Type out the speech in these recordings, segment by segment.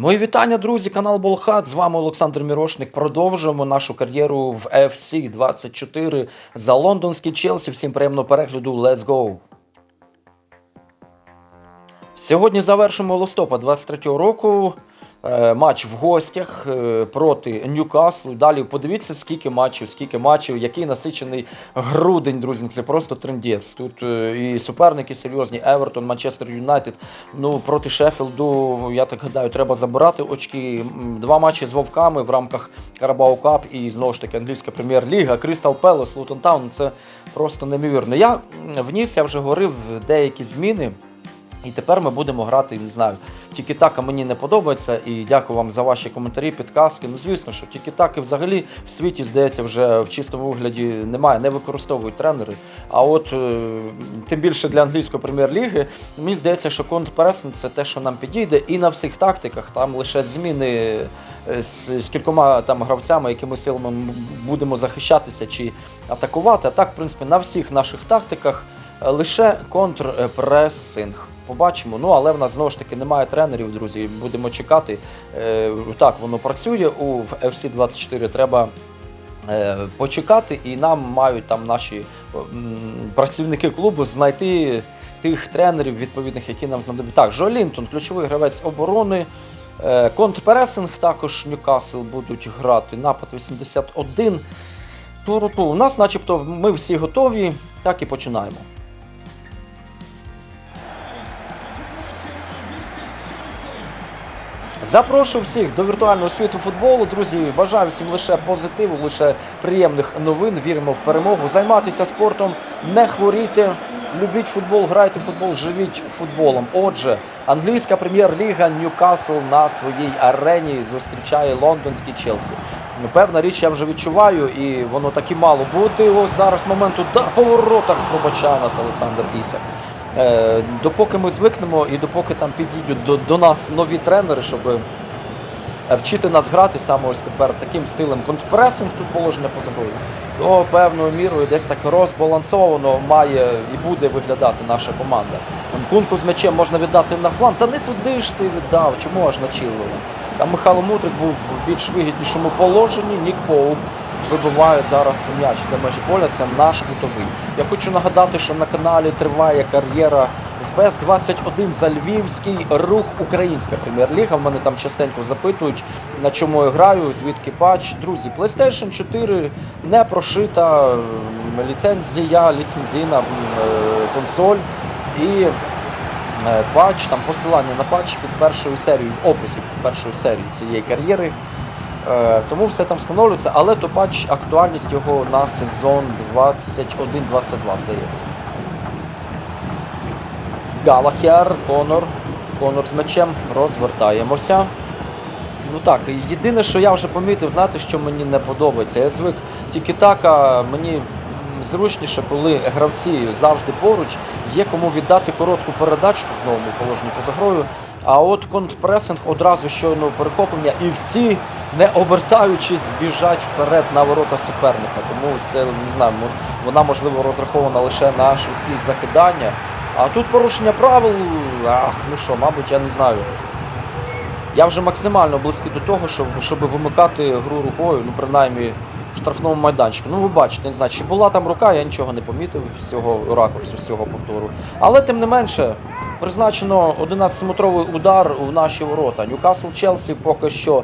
Мої вітання, друзі, канал Болхат. З вами Олександр Мірошник. Продовжуємо нашу кар'єру в FC 24 за лондонський Челсі. Всім приємного перегляду. Let's go! Сьогодні завершимо листопад 23-го року. Е, Матч в гостях е, проти Ньюкаслу. Далі подивіться, скільки матчів, скільки матчів, який насичений грудень, друзі. Це просто трендець. Тут е, і суперники серйозні. Евертон, Манчестер Юнайтед. Ну проти Шеффілду, я так гадаю, треба забирати очки. Два матчі з вовками в рамках Карабау Кап і знову ж таки англійська прем'єр-ліга, Крістал Пелес, Лутон Таун. Це просто неймовірно. Я вніс, я вже говорив, деякі зміни. І тепер ми будемо грати, не знаю, тільки така мені не подобається. І дякую вам за ваші коментарі, підказки. Ну, звісно, що тільки таки взагалі в світі, здається, вже в чистому вигляді немає, не використовують тренери. А от е, тим більше для англійської прем'єр-ліги, мені здається, що контрпресинг це те, що нам підійде, і на всіх тактиках там лише зміни е, з, з кількома там гравцями, якими силами ми будемо захищатися чи атакувати. А так, в принципі, на всіх наших тактиках е, лише контрпресинг. Побачимо. Ну, але в нас знову ж таки немає тренерів, друзі. Будемо чекати. Е, так, воно працює у FC 24 треба. е, Почекати, і нам мають там наші працівники клубу знайти тих тренерів відповідних, які нам знадобляться. Так, Жо Лінтон, ключовий гравець оборони. Е, Контрпресинг також Ньюкасл будуть грати. Напад 81. Туру-ту. У нас, начебто, ми всі готові, так і починаємо. Запрошую всіх до віртуального світу футболу. Друзі, бажаю всім лише позитиву, лише приємних новин. Віримо в перемогу. Займатися спортом, не хворійте, любіть футбол, грайте в футбол, живіть футболом. Отже, англійська прем'єр-ліга Ньюкасл на своїй арені зустрічає лондонський Челсі. Певна річ, я вже відчуваю, і воно так і мало бути. Ось зараз момент удар по воротах пробачає нас Олександр Ісак. Е, допоки ми звикнемо і допоки там підійдуть до, до нас нові тренери, щоб е, вчити нас грати саме ось тепер таким стилем контрпресинг, тут положення по забою, то певною мірою десь так розбалансовано має і буде виглядати наша команда. Кунку з м'ячем можна віддати на фланг, та не туди ж ти віддав, чому аж на Чилвела. Там Михайло Мудрик був в більш вигіднішому положенні, Нік Поуп вибиває зараз м'яч за межі поля, це наш кутовий. Я хочу нагадати, що на каналі триває кар'єра в ПС 21 за Львівський рух Українська прем'єр-ліга. В мене там частенько запитують, на чому я граю, звідки патч. Друзі, PlayStation 4 не прошита ліцензія, ліцензійна е, консоль і е, патч, там посилання на патч під першою серією, в описі під першою серією цієї кар'єри. Е, Тому все там встановлюється, але то патч актуальність його на сезон 21-22, здається. Галахер, Конор. Конор з мечем. Розвертаємося. Ну так, єдине, що я вже помітив, знаєте, що мені не подобається. Я звик тільки така, мені зручніше, коли гравці завжди поруч, є кому віддати коротку передачу, тут знову ми положені поза грою. А от контрпресинг одразу щойно перехоплення, і всі, не обертаючись, біжать вперед на ворота суперника. Тому це не знаю, вона можливо розрахована лише на швидкість закидання. А тут порушення правил, ах, ну що, мабуть, я не знаю. Я вже максимально близький до того, щоб, щоб вимикати гру рукою, ну принаймні в штрафному майданчику. Ну ви бачите, не знаю, чи була там рука, я нічого не помітив з цього ракурсу, з цього повтору. Але тим не менше, призначено 11-метровий удар в наші ворота. Ньюкасл Челсі поки що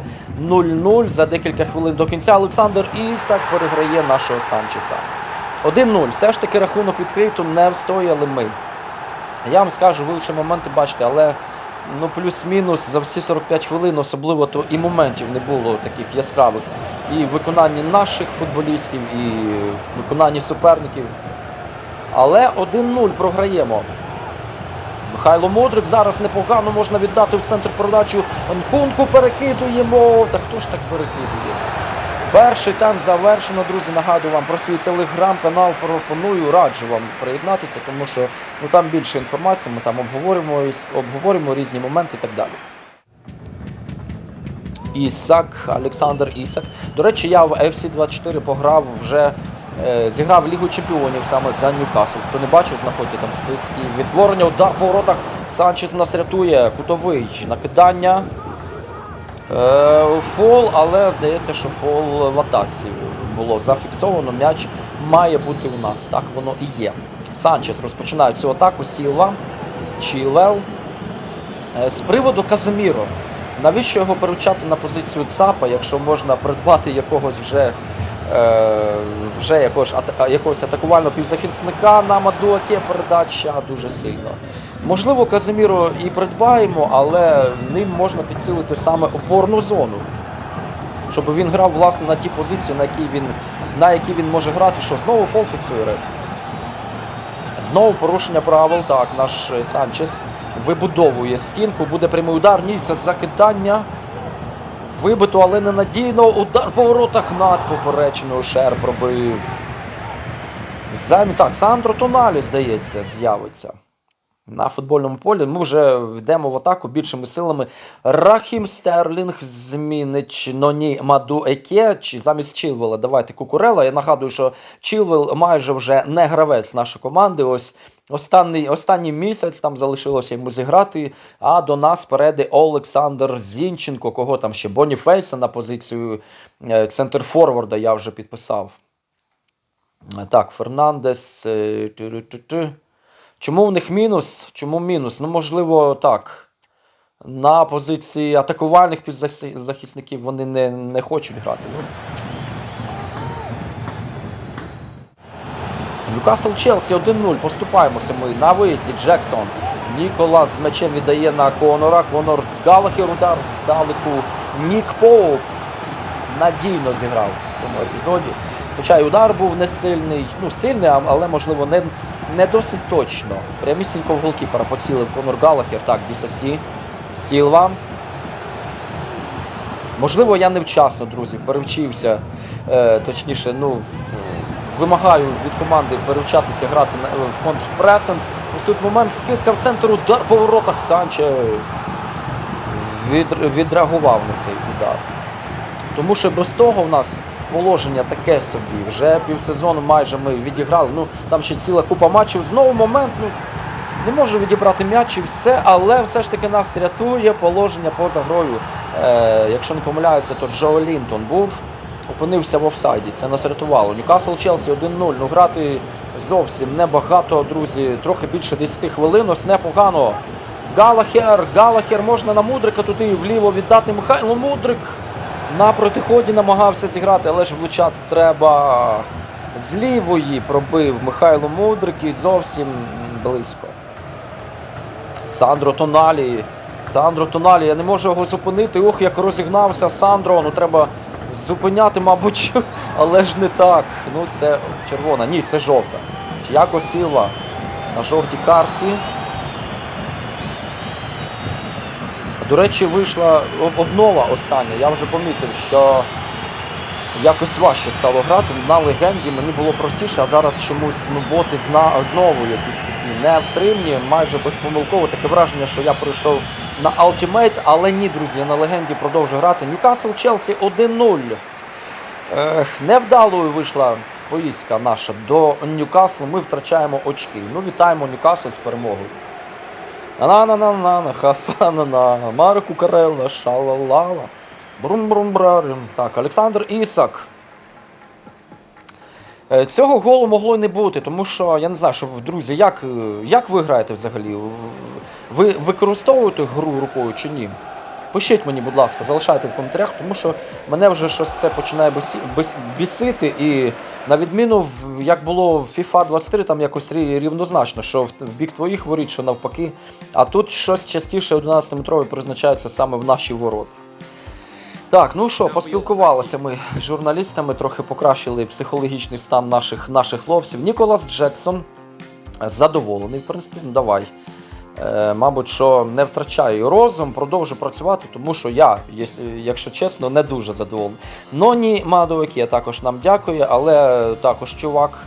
0-0 за декілька хвилин до кінця. Олександр Ісак переграє нашого Санчеса. 1-0. Все ж таки рахунок відкрито, не встояли ми. Я вам скажу, ви лише моменти бачите, але ну плюс-мінус за всі 45 хвилин, особливо то і моментів не було таких яскравих. І в виконанні наших футболістів, і в виконанні суперників. Але 1-0 програємо. Михайло Модрик зараз непогано можна віддати в центр передачу. Нкунку перекидуємо. Та хто ж так перекидує? Перший тайм завершено, друзі. Нагадую вам про свій телеграм-канал. Пропоную, раджу вам приєднатися, тому що ну, там більше інформації, ми там обговорюємо, із- обговорюємо різні моменти і так далі. Ісак, Олександр Ісак. До речі, я в FC 24 пограв вже. Е, Зіграв Лігу Чемпіонів саме за Ньюкасл. Хто не бачив, знаходьте там списки. Відтворення, удар по воротах. Санчес нас рятує. Кутовий. Накидання. Е, фол, але здається, що фол в атаці було зафіксовано. М'яч має бути у нас. Так воно і є. Санчес розпочинає цю атаку. Сілва, Чілел. Е, З приводу Казиміро. Навіщо його перевчати на позицію ЦАПа, якщо можна придбати якогось вже, вже якогось, якогось атакувального півзахисника на Мадуаке передача дуже сильно. Можливо, Казиміро і придбаємо, але ним можна підсилити саме опорну зону. Щоб він грав власне на ті позиції, на які він, на які він може грати. Що знову фол фіксує реф. Знову порушення правил. Так, наш е, Санчес вибудовує стінку, буде прямий удар. Ні, це закидання. Вибито, але ненадійно. Удар по воротах над поперечиною Шер пробив. Замі... Так, Сандро Тоналі, здається, з'явиться. На футбольному полі ми вже йдемо в атаку більшими силами. Рахім Стерлінг змінить Ноні Маду Еке чи замість Чілвела. Давайте Кукурела. Я нагадую, що Чілвел майже вже не гравець нашої команди. Ось останній, останній місяць там залишилося йому зіграти. А до нас перейде Олександр Зінченко, кого там ще Боніфейса на позицію е, центр-форварда я вже підписав. Так, Фернандес. е, тю-рю-тю-тю. Чому в них мінус? Чому мінус? Ну, можливо, так. На позиції атакувальних півзахисників вони не, не хочуть грати. Ньюкасл Челсі 1-0. Поступаємося ми на виїзді. Джексон. Ніколас з м'ячем віддає на Конора. Конор Галахер удар здалеку. Нік Поуп надійно зіграв в цьому епізоді. Хоча й удар був не сильний, ну сильний, але можливо не, не досить точно. Прямісінько в голкіпера поцілив Конор Галахер. Так, Дісасі. Сілва. Можливо, я невчасно, друзі, перевчився. Е, точніше, ну, вимагаю від команди перевчатися грати в контрпресинг. Ось тут момент скидка в центр, удар по воротах Санчес від, відреагував на цей удар. Тому що без того в нас положення таке собі. Вже півсезону майже ми відіграли. Ну там ще ціла купа матчів. Знову момент. Ну не можу відібрати м'яч і все, але все ж таки нас рятує положення поза грою. Е, якщо не помиляюся, то Джо Лінтон був, опинився в офсайді. Це нас рятувало. Ньюкасл Челсі 1-0. Ну грати зовсім небагато, друзі. Трохи більше 10 хвилин. Ось непогано. Галахер, Галахер можна на Мудрика туди вліво віддати Михайло Мудрик. На протиході намагався зіграти, але ж влучати треба. З лівої пробив Михайло Мудрик і зовсім близько. Сандро Тоналі. Сандро Тоналі, я не можу його зупинити. Ох, як розігнався Сандро. Ну треба зупиняти, мабуть, але ж не так. Ну це червона. Ні, це жовта. Тіаго Сілва на жовтій карці. До речі, вийшла об- обнова остання. Я вже помітив, що якось важче стало грати. На легенді мені було простіше, а зараз чомусь ну, боти знову якісь такі невтримні, майже безпомилково. Таке враження, що я прийшов на Ultimate, але ні, друзі, я на легенді продовжую грати. Ньюкасл Челсі 1-0. Ех, невдалою вийшла поїздка наша до Ньюкаслу. Ми втрачаємо очки. Ну, вітаємо Ньюкасл з перемогою. На на на на на хафа-на-на, Марку Карелла, шалалала. брум брум брарим Так, Олександр Ісак. Е, Цього голу могло й не бути, тому що я не знаю, що друзі, як, е, як ви граєте взагалі? Ви використовуєте гру рукою чи ні? Пишіть мені, будь ласка, залишайте в коментарях, тому що мене вже щось це починає бісити. І на відміну, як було в FIFA 23, там якось рівнозначно, що в, бік твоїх воріт, що навпаки. А тут щось частіше 11-метрові призначаються саме в наші ворота. Так, ну що, поспілкувалися ми з журналістами, трохи покращили психологічний стан наших, наших хлопців. Ніколас Джексон задоволений, в принципі, ну давай. Е, мабуть, що не втрачаю розум, продовжу працювати, тому що я, якщо чесно, не дуже задоволений. Ноні Мадовики також нам дякує, але також чувак,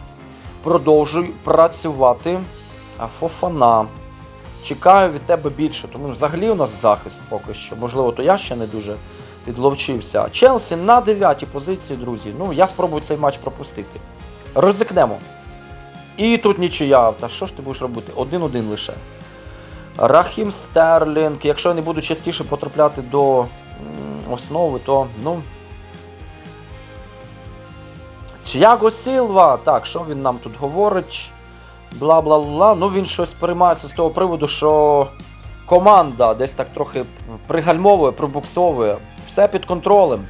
продовжуй працювати. Фофана. Чекаю від тебе більше, тому взагалі у нас захист поки що. Можливо, то я ще не дуже підловчився. Челсі на 9 позиції, друзі. Ну, я спробую цей матч пропустити. Ризикнемо. І тут нічия. Та що ж ти будеш робити? Один-один лише. Рахім Стерлінг. Якщо я не буду частіше потрапляти до основи, то ну. Чияго Сілва, так, що він нам тут говорить? Бла бла бла. Ну він щось переймається з того приводу, що команда десь так трохи пригальмовує, пробуксовує. Все під контролем.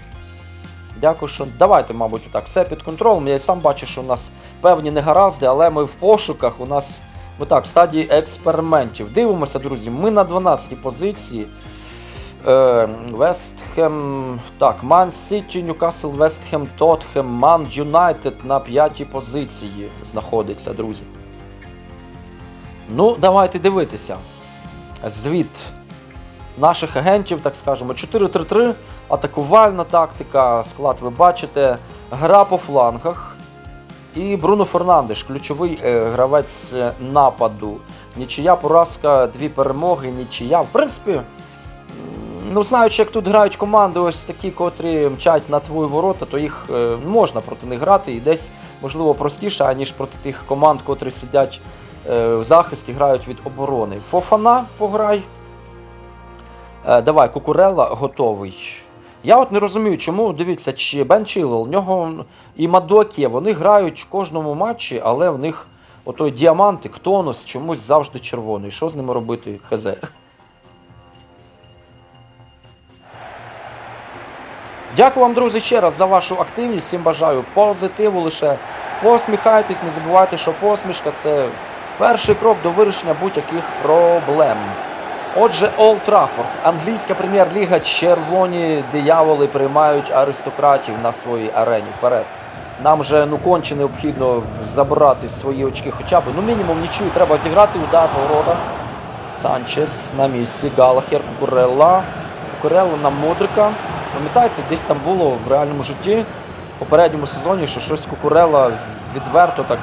Дякую, що давайте, мабуть, так. Все під контролем. Я і сам бачу, що у нас певні негаразди, але ми в пошуках. У нас ми так, в стадії експериментів. Дивимося, друзі. Ми на 12-й позиції. Вестхем. Так, Ман Сіті, Ньюкасл, Вестхем, Тотхем, Ман Юнайтед на п'ятій позиції знаходиться, друзі. Ну, давайте дивитися. Звіт наших агентів, так скажемо, 4-3-3, атакувальна тактика, склад ви бачите, гра по флангах. І Бруно Фернандеш, ключовий е, гравець е, нападу. Нічия поразка, дві перемоги, нічия. В принципі, ну знаючи, як тут грають команди, ось такі, котрі мчать на твої ворота, то їх е, можна проти них грати і десь, можливо, простіше, аніж проти тих команд, котрі сидять в захисті, грають від оборони. Фофана пограй. Давай, Кукурела готовий. Я от не розумію, чому дивіться, чи Бен Чилвел, в нього і Мадокі, вони грають в кожному матчі, але в них отой діамантик, тонус чомусь завжди червоний. Що з ними робити? Хз. Дякую вам, друзі, ще раз за вашу активність. Всім бажаю позитиву лише. Посміхайтесь, не забувайте, що посмішка це перший крок до вирішення будь-яких проблем. Отже, Олд Траффорд, англійська прем'єр-ліга, червоні дияволи приймають аристократів на своїй арені. Вперед. Нам же ну конче необхідно забрати свої очки хоча б. Ну мінімум нічию треба зіграти удар по воротах. Санчес на місці, Галахер, Кукурелла. Кукурелла на Мудрика. Пам'ятаєте, десь там було в реальному житті в попередньому сезоні, що щось Кукурелла відверто так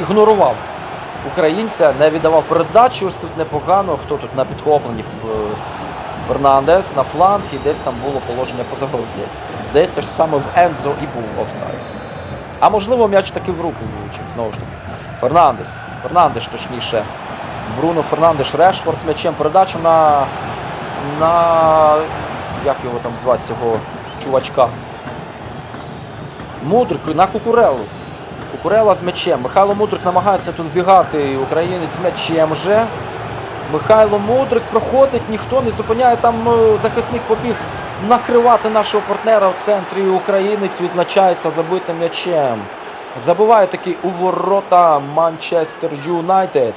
ігнорував українця, не віддавав передачі. Ось тут непогано. Хто тут на підхопленні в Фернандес на фланг і десь там було положення поза. Здається, що саме в Ензо і був офсайд. А можливо, м'яч таки в руку влучив, знову ж таки. Фернандес. Фернандеш, точніше. Бруно Фернандеш, Решфорд з м'ячем. Передача на. на. як його там звати цього чувачка? Мудрик на Кукурелу. Кукурела з м'ячем. Михайло Мудрик намагається тут вбігати. Українець з м'ячем вже. Михайло Мудрик проходить, ніхто не зупиняє. Там е, захисник побіг накривати нашого партнера в центрі. Українець відзначається забитим м'ячем. Забиває таки у ворота Манчестер Юнайтед.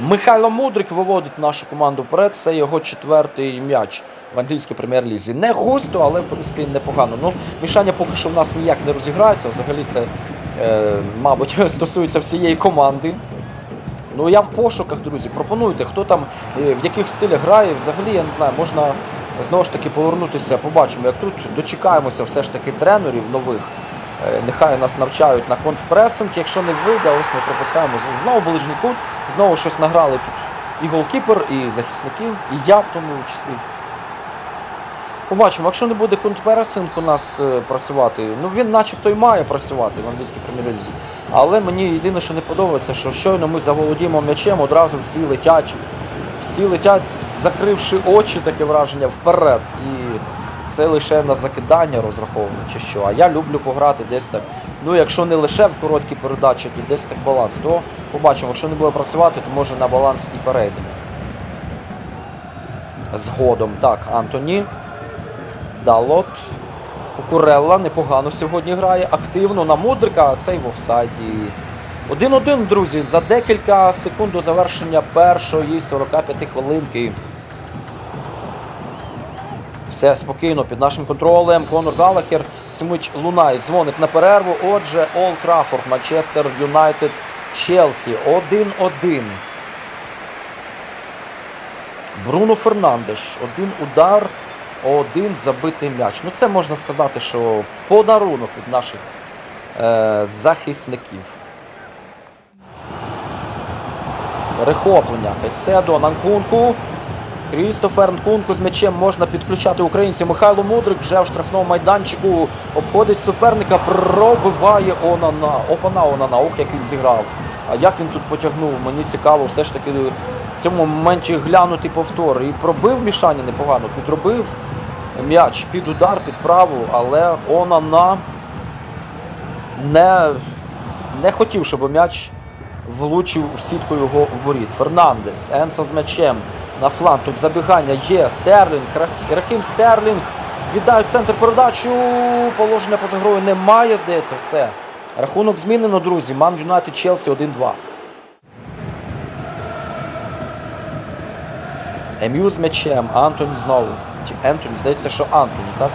Михайло Мудрик виводить нашу команду вперед. Це його четвертий м'яч в англійській прем'єр-лізі. Не густо, але в принципі непогано. Ну, мішання поки що в нас ніяк не розіграється. Взагалі це, е, мабуть, стосується всієї команди. Ну я в пошуках, друзі. Пропонуйте, хто там е, в яких стилях грає. Взагалі, я не знаю, можна знову ж таки повернутися, побачимо, як тут дочекаємося все ж таки тренерів нових. Е, Нехай нас навчають на контрпресинг. Якщо не вийде, ось ми пропускаємо знову ближній кут, знову щось награли тут і голкіпер, і захисників, і я в тому числі. Побачимо, якщо не буде контрпресинг у нас е, працювати, ну він начебто і має працювати в англійській прем'єр-лізі. Але мені єдине, що не подобається, що щойно ми заволодіємо м'ячем, одразу всі летять. Всі летять, закривши очі, таке враження вперед. І це лише на закидання розраховано чи що. А я люблю пограти десь так. Ну, якщо не лише в короткі передачі, то десь так баланс. То побачимо, якщо не буде працювати, то може на баланс і перейдемо. Згодом. Так, Антоні. Далот. Кукурелла непогано сьогодні грає. Активно на Мудрика, цей в офсайді. 1-1, друзі, за декілька секунд до завершення першої 45 хвилинки. Все спокійно під нашим контролем. Конор Галахер Цимич лунає, дзвонить на перерву. Отже, Олд Траффорд, Манчестер Юнайтед, Челсі. 1-1. Бруно Фернандеш. Один удар, один забитий м'яч. Ну це можна сказати, що подарунок від наших е, захисників. Перехоплення. Еседо Нанкунку. Крістофер Нкунку з м'ячем можна підключати українців. Михайло Мудрик вже в штрафному майданчику обходить суперника, пробиває Онана. Опана Онана. Ох, як він зіграв. А як він тут потягнув? Мені цікаво, все ж таки в цьому моменті глянути повтор. І пробив Мішаня непогано, підробив м'яч під удар, під праву, але Онана не, не хотів, щоб м'яч влучив в сітку його воріт. Фернандес, Енсо з м'ячем на фланг. Тут забігання є. Стерлінг, Рахім Стерлінг. Віддають центр передачу. Положення поза грою немає, здається, все. Рахунок змінено, друзі. Ман Юнайтед Челсі 1-2. Ем'ю з м'ячем. Антоні знову. Чи Ентоні? Здається, що Антоні, так?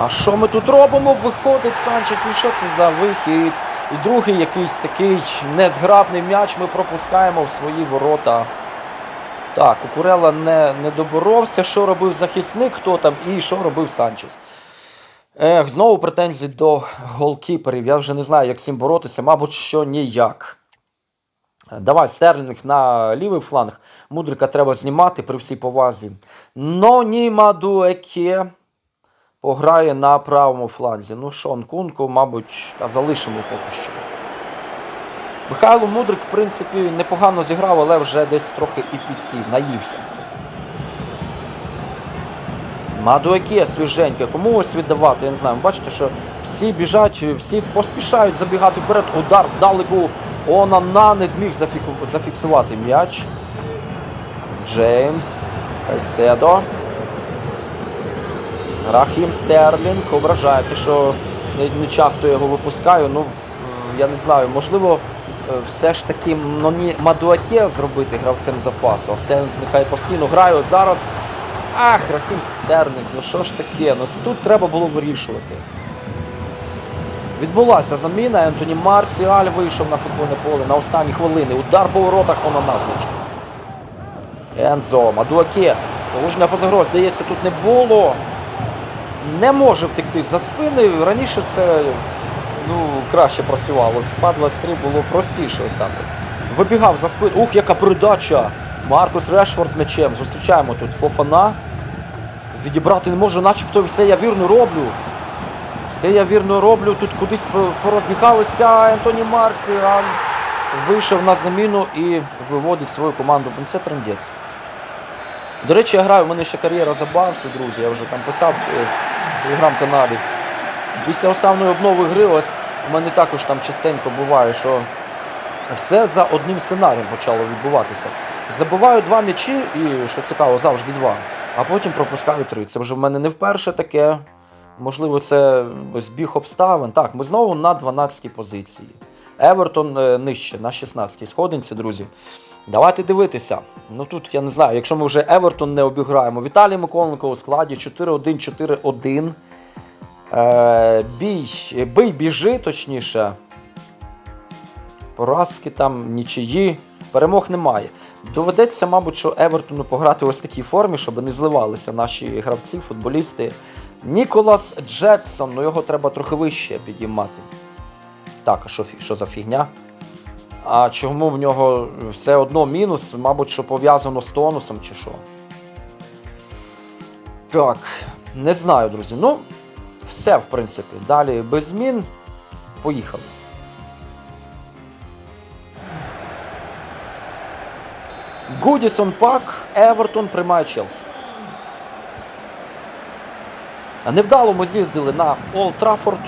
А що ми тут робимо? Виходить Санчес. І що це за вихід? І другий якийсь такий незграбний м'яч ми пропускаємо в свої ворота. Так, Кукурела не, не доборовся. Що робив захисник, хто там, і що робив Санчес. Ех, знову претензії до голкіперів. Я вже не знаю, як з цим боротися. Мабуть, що ніяк. Давай, Стерлінг на лівий фланг. Мудрика треба знімати при всій повазі. Ноні Мадуеке пограє на правому фланзі. Ну що, Нкунку, мабуть, залишимо поки що. Михайло Мудрик, в принципі, непогано зіграв, але вже десь трохи і підсів, наївся. Мадуеке свіженьке, кому ось віддавати, я не знаю. Бачите, що всі біжать, всі поспішають забігати вперед. Удар здалеку. Онана не зміг зафіксувати м'яч. Джеймс. Кайседо. Рахім Стерлінг ображається, що не, не часто його випускаю. Ну, я не знаю, можливо, е, все ж таки Ноні Мадуаке зробити гравцем запасу. А Стерлінг нехай постійно грає. Зараз. Ах, Рахім Стерлінг, ну що ж таке? Ну тут треба було вирішувати. Відбулася заміна. Ентоні Марсіаль вийшов на футбольне поле на останні хвилини. Удар по воротах воно назначив. Ензо, Мадуаке. Положення поза грою, здається, тут не було. Не може втекти за спини. Раніше це ну, краще працювало. FIFA 23 було простіше ось так. Вибігав за спину. Ух, яка передача! Маркус Решфорд з м'ячем. Зустрічаємо тут Фофана. Відібрати не можу, начебто все я вірно роблю. Все я вірно роблю. Тут кудись по- порозбігалися. Ентоні Марсіаль вийшов на заміну і виводить свою команду. Це трендець. До речі, я граю, в мене ще кар'єра забавцю, друзі. Я вже там писав е, в телеграм-каналі. Після останньої обнови гри, ось у мене також там частенько буває, що все за одним сценарієм почало відбуватися. Забиваю два м'ячі, і що цікаво, завжди два, а потім пропускаю три. Це вже в мене не вперше таке. Можливо, це збіг обставин. Так, ми знову на 12-й позиції. Евертон е, нижче, на 16-й сходинці, друзі. Давайте дивитися. Ну тут я не знаю, якщо ми вже Евертон не обіграємо. Віталій Миколенко у складі 4-1, 4-1. Е, бій, бий біжи, точніше. Поразки там, нічиї, перемог немає. Доведеться, мабуть, що Евертону пограти ось в такій формі, щоб не зливалися наші гравці, футболісти. Ніколас Джексон, ну його треба трохи вище підіймати. Так, а що, що за фігня? А чому в нього все одно мінус? Мабуть, що пов'язано з тонусом чи що. Так, не знаю, друзі. Ну, все, в принципі. Далі без змін. Поїхали. Гудісон Пак, Евертон приймає Челсі. Невдало ми з'їздили на Олд Траффорд.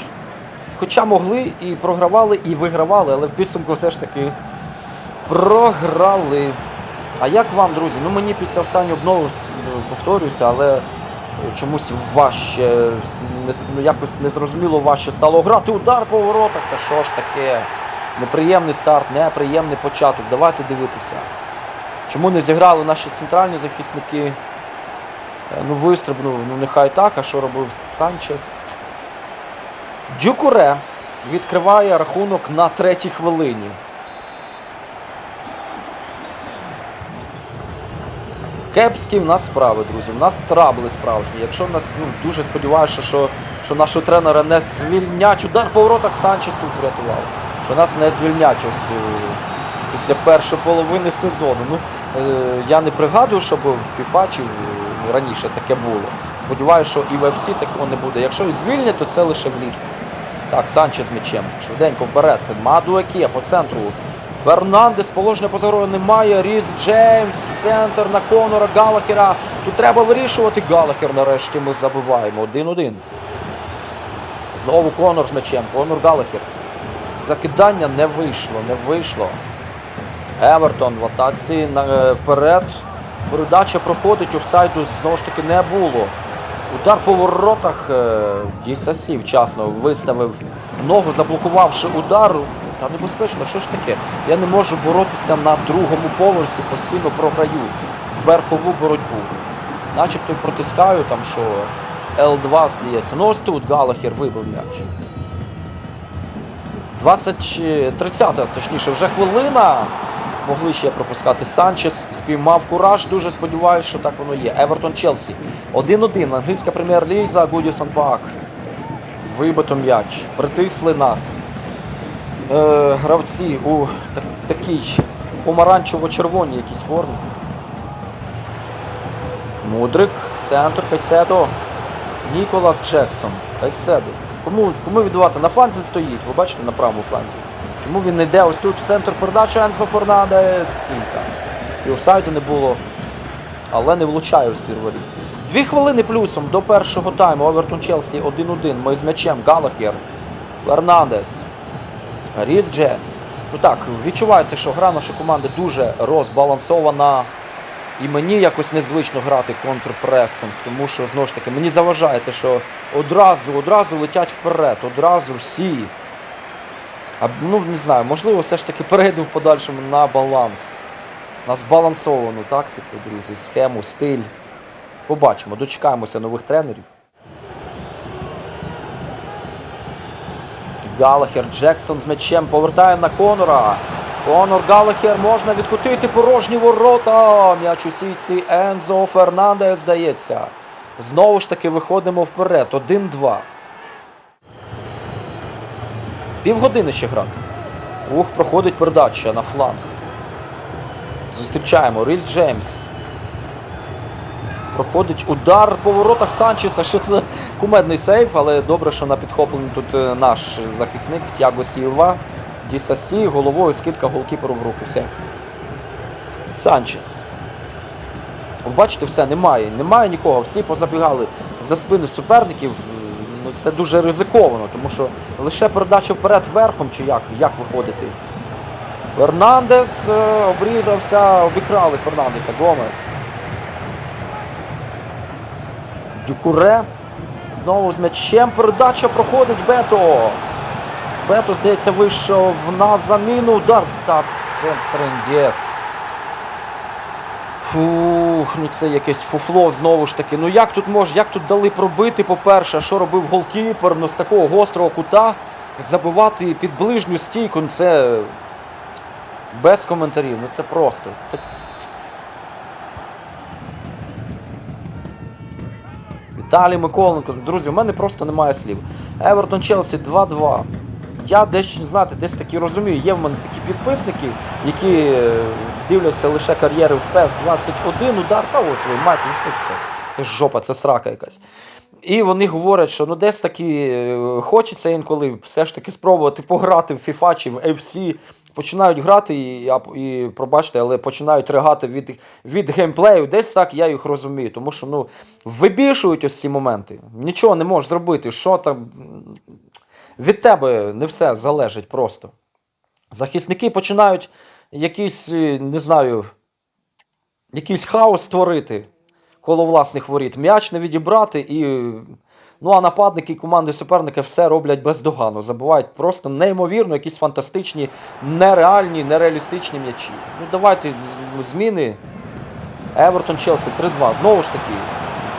Хоча могли і програвали, і вигравали, але в підсумку все ж таки програли. А як вам, друзі? Ну мені після с- ну, повторююся, але чомусь важче, ну якось незрозуміло важче стало грати. Удар по воротах. Та що ж таке? Неприємний старт, неприємний початок. Давайте дивитися. Чому не зіграли наші центральні захисники? Е, Ну, вистрибнув, ну нехай так, а що робив Санчес? Дюкуре відкриває рахунок на третій хвилині. Кепські в нас справи, друзі. В нас трабли справжні. Якщо нас ну, дуже сподіваюся, що, що нашого тренера не звільнять удар по воротах, Санчес тут врятував. Що нас не звільнять ось е, після першої половини сезону. Ну, е, я не пригадую, щоб в FIFA чи раніше таке було. Сподіваюся, що і в FC такого не буде. Якщо і звільнять, то це лише влітку. Так, Санчес з м'ячем. Швиденько вперед. Мадуаке по центру. Фернандес, положення поза немає. Різ Джеймс, центр на Конора Галахера. Тут треба вирішувати. Галахер нарешті ми забиваємо. 1-1. Знову Конор з м'ячем. Конор Галахер. Закидання не вийшло, не вийшло. Евертон в атаці е, вперед. Передача проходить, офсайду знову ж таки не було. Удар по воротах е, Дісасі вчасно виставив ногу, заблокувавши удар. Та небезпечно, що ж таке? Я не можу боротися на другому поверсі, постійно програю верхову боротьбу. Начебто протискаю там, що Л2 здається. Ну ось тут Галахер вибив м'яч. 20, е, 30, точніше, вже хвилина. Могли ще пропускати Санчес. Спіймав кураж. Дуже сподіваюся, що так воно є. Евертон Челсі. 1-1. Англійська прем'єр-ліза. Гудісон Пак. Вибито м'яч. Притисли нас. Е, гравці у такій помаранчево-червоній якійсь формі. Мудрик. Центр Кайседо. Ніколас Джексон. Кайседо. Кому, кому віддавати? На фланзі стоїть, ви бачите, на правому фланзі. Чому він йде ось тут в центр передачі Ензо Фернандес? Скільки? І офсайду не було. Але не влучає у воріт. Дві хвилини плюсом до першого тайму. Овертон Челсі 1-1. Ми з м'ячем. Галахер. Фернандес. Ріс Джеймс. Ну так, відчувається, що гра нашої команди дуже розбалансована. І мені якось незвично грати контрпресинг, тому що знову ж таки мені заважає те, що одразу, одразу летять вперед, одразу всі. А, ну не знаю, можливо, все ж таки перейду в подальшому на баланс. На збалансовану тактику, друзі, схему, стиль. Побачимо, дочекаємося нових тренерів. Галахер Джексон з м'ячем повертає на Конора. Конор Галахер можна відкутити порожні ворота. М'яч у сітці Ензо Фернандес здається. Знову ж таки виходимо вперед. 1-2. Півгодини ще грати. Ух, проходить передача на фланг. Зустрічаємо. Ріс Джеймс. Проходить удар по воротах Санчеса. Що це кумедний сейф, але добре, що на підхопленні тут е, наш захисник Тяго Сілва. Дісасі, головою скидка голкіперу в руки. Все. Санчес. Бачите, все, немає. Немає нікого. Всі позабігали за спини суперників. Ну, це дуже ризиковано, тому що лише передача вперед верхом, чи як, як виходити. Фернандес е, обрізався, обікрали Фернандеса. Гомес. Дюкуре. Знову з м'ячем. Передача проходить Бето. Бето, здається, вийшов на заміну. Удар. Так, це трендець. Фух, ну це якесь фуфло знову ж таки. Ну як тут може, як тут дали пробити, по-перше, що робив голкіпер, ну з такого гострого кута забивати під ближню стійку, ну це без коментарів. Ну це просто. Це Віталій Миколенко. Друзі, у мене просто немає слів. Евертон Челсі 2-2. Я десь, знаєте, десь таки розумію, є в мене такі підписники, які е, дивляться лише кар'єри в ПЕС 21 удар, та ось ви мать, ну це все. Це ж жопа, це срака якась. І вони говорять, що ну десь таки е, хочеться інколи все ж таки спробувати пограти в FIFA чи в FC. Починають грати і, і пробачте, але починають ригати від, від геймплею. Десь так я їх розумію. Тому що ну, вибішують ось ці моменти. Нічого не можеш зробити. Що там. Від тебе не все залежить просто. Захисники починають якийсь, е, не знаю, якийсь хаос створити коло власних воріт. М'яч не відібрати і. Ну, а нападники і команди суперника все роблять бездоганно. Забувають просто неймовірно якісь фантастичні, нереальні, нереалістичні м'ячі. Ну, давайте зміни. Евертон Челсі 3-2. Знову ж таки,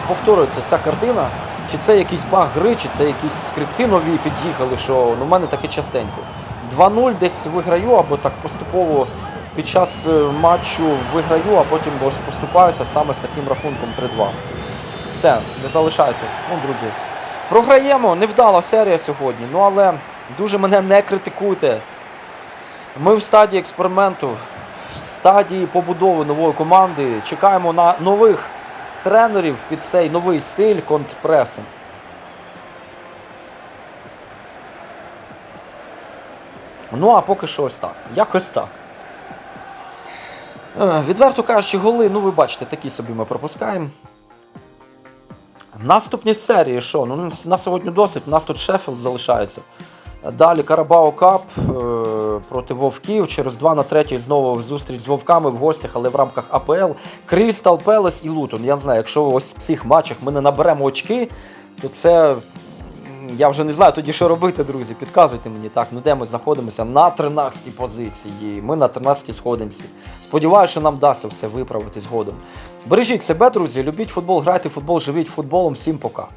повторюється ця картина. Чи це якийсь баг гри, чи це якісь скрипти нові під'їхали, що ну, в мене таке частенько. 2-0 десь виграю, або так поступово під час е, матчу виграю, а потім поступаюся саме з таким рахунком 3-2. Все, не залишається секунд, друзі. Програємо, невдала серія сьогодні, ну але дуже мене не критикуйте. Ми в стадії експерименту, в стадії побудови нової команди. Чекаємо на нових тренерів під цей новий стиль контрпресинг. Ну а поки що ось так. Якось так. Е, Відверто кажучи, голи, ну ви бачите, такі собі ми пропускаємо. Наступні серії, що? Ну, на- сьогодні досить. У нас тут Шеффілд залишається. Далі Карабао Кап е, проти Вовків. Через 2 на 3 знову зустріч з Вовками в гостях, але в рамках АПЛ. Крістал Пелес і Лутон. Я не знаю, якщо ось в цих матчах ми не наберемо очки, то це. Я вже не знаю тоді, що робити, друзі. Підказуйте мені так. Ну де ми знаходимося на 13-й позиції. Ми на 13-й сходинці. Сподіваюся, що нам вдасться все виправити згодом. Бережіть себе, друзі, любіть футбол, грайте в футбол, живіть футболом. Всім пока.